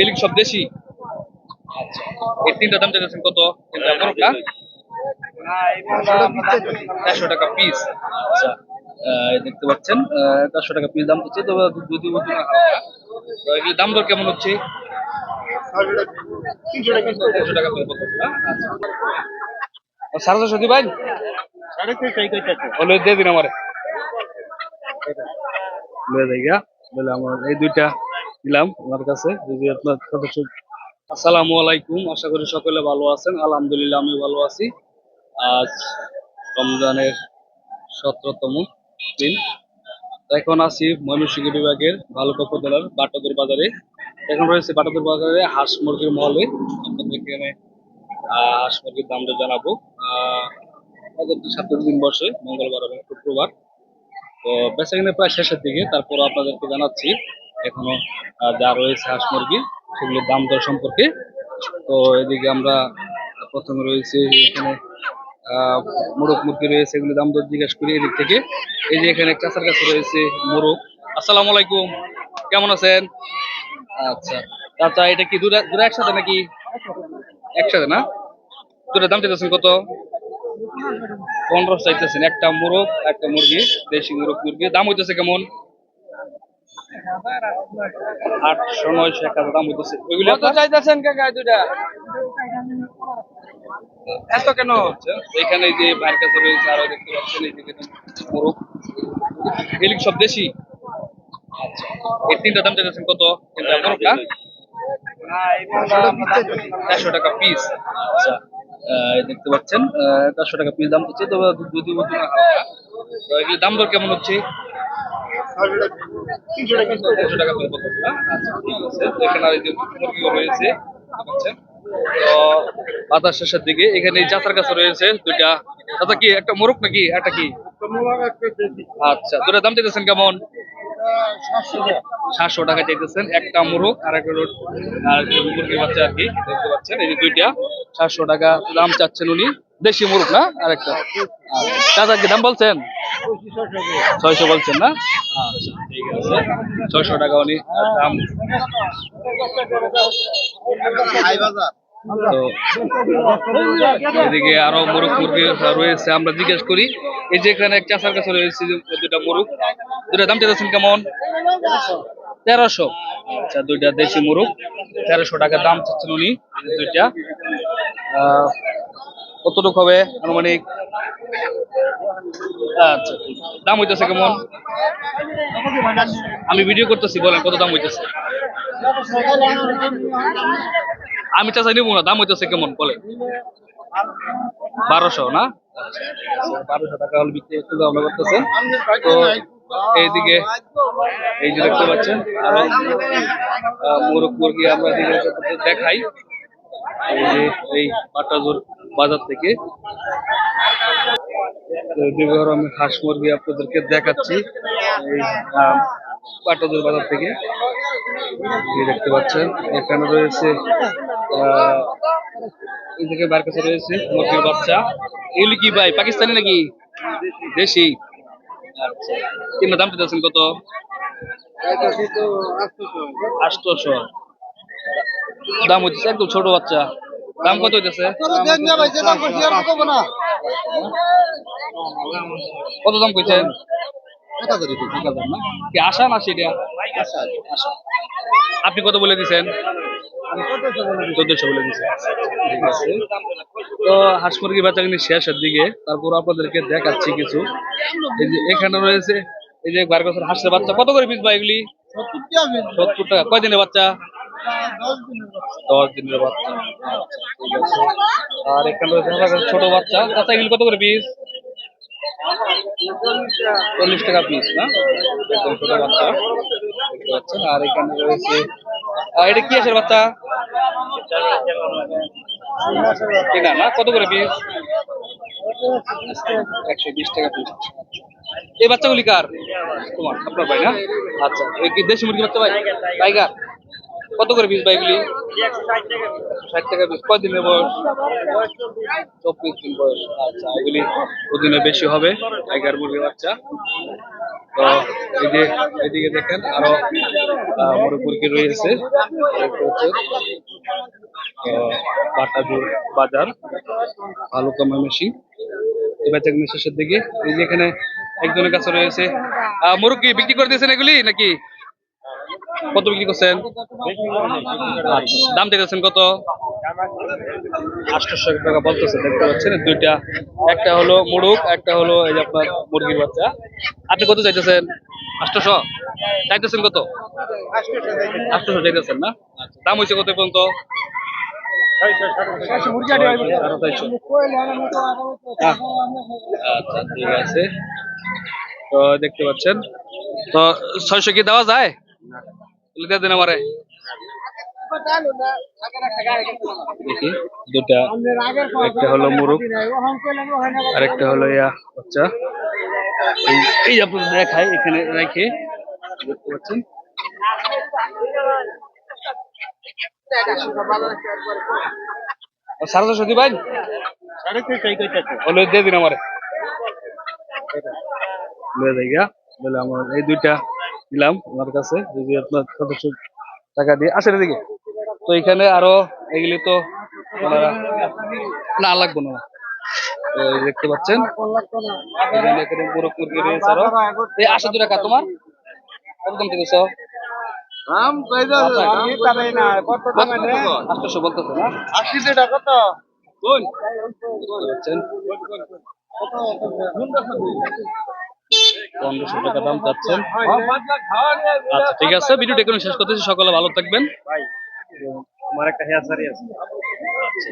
এলিক সব দেশি? আচ্ছা এই তিনটা দাম চাইছেন কত? তিনটা চারশো টাকা পিস আচ্ছা দেখতে পাচ্ছেন চারশো টাকা পিস দাম হচ্ছে দুধি দাম দর কেমন হচ্ছে? তিনশো টাকা আচ্ছা। সাড়ে দিবেন দিয়ে দিন আমার। লয়ে যাই গা। বলে আমার এই দুইটা। দিলাম আমার কাছে। যদি আপনার আসসালামু আলাইকুম আশা করি সকলে ভালো আছেন। আলহামদুলিল্লাহ আমি ভালো আছি। আজ রমজানের সতেরোতম দিন। এখন আছি ময়মনসিংহ বিভাগের ভালুকা উপজেলার বাটাদুর বাজারে। এখন রয়েছে বাটাদুর বাজারে হাঁস মুরগির মহলে। আপনাদেরকে এখানে হাঁস মুরগির দামটা জানাব। আহ, বাজারটি দিন বসে মঙ্গলবার এবং শুক্রবার। তো বেচা কিনে প্রায় শেষের দিকে তারপর আপনাদেরকে জানাচ্ছি এখনও যা রয়েছে হাঁস মুরগি, সেগুলোর দাম দর সম্পর্কে। তো এদিকে আমরা প্রথমে রয়েছে এখানে মোরগ মুরগি রয়েছে, এগুলো দাম দর জিজ্ঞেস করি এদিক থেকে। এই যে এখানে চাষার কাছে রয়েছে মোরগ। আসসালামু আলাইকুম। কেমন আছেন? আচ্ছা। আচ্ছা এটা কি দুটা দুটা একসাথে নাকি? একসাথে না? দুটার দাম চাইতেছেন কত? পনেরো চাইতেছেন, একটা মোরগ, একটা মুরগি, দেশি মোরগ মুরগি দাম হইতেছে কেমন? আটশো নয়শো এক হাজার দাম হইতেছে ওইগুলো কত চাইতেছেন কাকা দুটা এত কেন হচ্ছে? এখানে যে ভাইয়ের কাছে রয়েছে আরও দেখতে পাচ্ছেন এই দিকে মোরগ। এলিক সব দেশি? আচ্ছা। তিনটা দাম চাইতেছেন কত? তিনটা মোরগটা চারশো টাকা পিস আচ্ছা। দেখতে পাচ্ছেন চারশো টাকা পিস দাম হচ্ছে হালকা। দাম দর কেমন হচ্ছে? না আচ্ছা তো বাতাস শেষের দিকে এখানে কাছে রয়েছে, দুইটা। চাচা কি, একটা মোরগ নাকি? একটা কি? আচ্ছা দুটা দাম চাইতেছেন কেমন? সাতশো টাকা চাইতেছেন, একটা মুরগ আর একটা আর মুরগির বাচ্চা আর কি, দেখতে পাচ্ছেন। এই যে দুইটা, সাতশো টাকা দাম চাচ্ছেন উনি। দেশি মুরগ না? আর একটা চাচা কি দাম বলছেন? ছয়শো বলছেন না? আচ্ছা ছয়শো টাকা উনি দাম। এদিকে আরও মোরগ মুরগি রয়েছে, আমরা জিজ্ঞেস করি, এই যে এখানে এক চাষার কাছে রয়েছে দুটা মোরগ দুটা দাম চাইছেন কেমন? তেরোশো। আচ্ছা দুইটা দেশি মোরগ, তেরোশো টাকা দাম চাচ্ছেন উনি, দুইটা। কতটুকু হবে আনুমানিক? আচ্ছা দাম হইতেছে কেমন? আমি ভিডিও করতেছি, বলেন, কত দাম হইতেছে? আমি চাষা নিব না, দাম হইতেছে কেমন বলে বারোশো, না? বারোশো টাকা হল বিক্রি একটু দাম করতেছে। তো, এইদিকে, এই যে দেখতে পাচ্ছেন আরও মোরগ মুরগি আমরা দেখাই। এই যে, এই পাটাজোর বাজার থেকে। আরও আমি হাঁস মুরগি আপনাদেরকে দেখাচ্ছি। এই আহ, বাজার থেকে। দেখতে পাচ্ছেন এখানে রয়েছে এদিকে বার কাছে রয়েছে মুরগির বাচ্চা। এগুলি কি ভাই পাকিস্তানি নাকি? দেশি। আচ্ছা কিনা দাম পেতেছেন কত? আটশোশো দাম হচ্ছে একদম ছোট বাচ্চা। দাম কত হইতেছে? কত দাম কইছেন? কি আশা না সেটা? আপনি কত বলে দিছেন? চোদ্দশো বলে দিছেন। ঠিক আছে। তো হাঁস মুরগি বাচ্চা কিন্তু শেষের দিকে তারপর আপনাদেরকে দেখাচ্ছি কিছু। এই যে এখানে রয়েছে এই যে বার বছর হাঁসের বাচ্চা কত করে পিস ভাই এগুলি? সত্তর টাকা কয় দিনের বাচ্চা। দশ দিনের বাচ্চা। আর এখানে ছোট বাচ্চা। এগুলি কত করে পিস চল্লিশ টাকা পিস না? একদম ছোট বাচ্চা। পাচ্ছেন। আর এখানে রয়েছে এটা কি আছে বাচ্চা? না, কত করে পিস একশো বিশ টাকা পিস এই বাচ্চাগুলি কার? তোমার, আপনার ভাই না? আচ্ছা দেশি মুরগি বাচ্চা ভাই? টাইগার। কত করে পিস ভাইগুলি ষাট টাকা পিস কয় দিনের বয়স? চব্বিশ দিন বয়স। আচ্ছা এগুলি দুদিনে বেশি হবে টাইগার মুরগির বাচ্চা। তো এই যে এদিকে দেখেন আরও মুরগ মুরগি রয়েছে। বাটাজুর বাজার আলু কামাই মেশিন বেচাক শেষের দিকে। এই যে এখানে একজনের কাছে রয়েছে। মুরগি বিক্রি করে দিয়েছেন এগুলি নাকি? কত বিক্রি করছেন? দাম দিতেছেন কত? আটশোশো টাকা বলতেছে, দেখতে পাচ্ছেন দুইটা। একটা হলো মুরুগ একটা হলো এই যে আপনার মুরগির বাচ্চা। আপনি কত চাইতেছেন? আটশোশো? চাইতেছেন কত? আটশোশো চাইতেছেন না? দাম হয়েছে কত পর্যন্ত? আচ্ছা ঠিক আছে। তো দেখতে পাচ্ছেন। তো ছয়শো কি দেওয়া যায়? দুটা। একটা হলো মুরুগ আর একটা হলো ইয়া, বাচ্চা। এই- আপনার দেখাই, এখানে রেখে, দেখতে পাচ্ছেন? সাড়ে ছশো দিবেন দিয়ে দিন আমার এই দুইটা। দিলাম আমার কাছে যদি আপনার সদস্য টাকা দিয়ে আসেন এদিকে। তো এখানে আরও এগুলি তো ওনারা না লাগবো না। দেখতে পাচ্ছেন এই আশা দু টাকা তোমার? কত দাম দিতেছ দাম কই দাও দাম কই না? কত দাম রে আটশোশো বলতেছে না? 80 টাকা কত? দেখতে পাচ্ছেন। পনেরোশো টাকা দাম চাচ্ছেন। আচ্ছা ঠিক আছে ভিডিওটা এখানে শেষ করতেছি। সকালে ভালো থাকবেন। আমার একটা হেয়ার সারি আছে। আচ্ছা।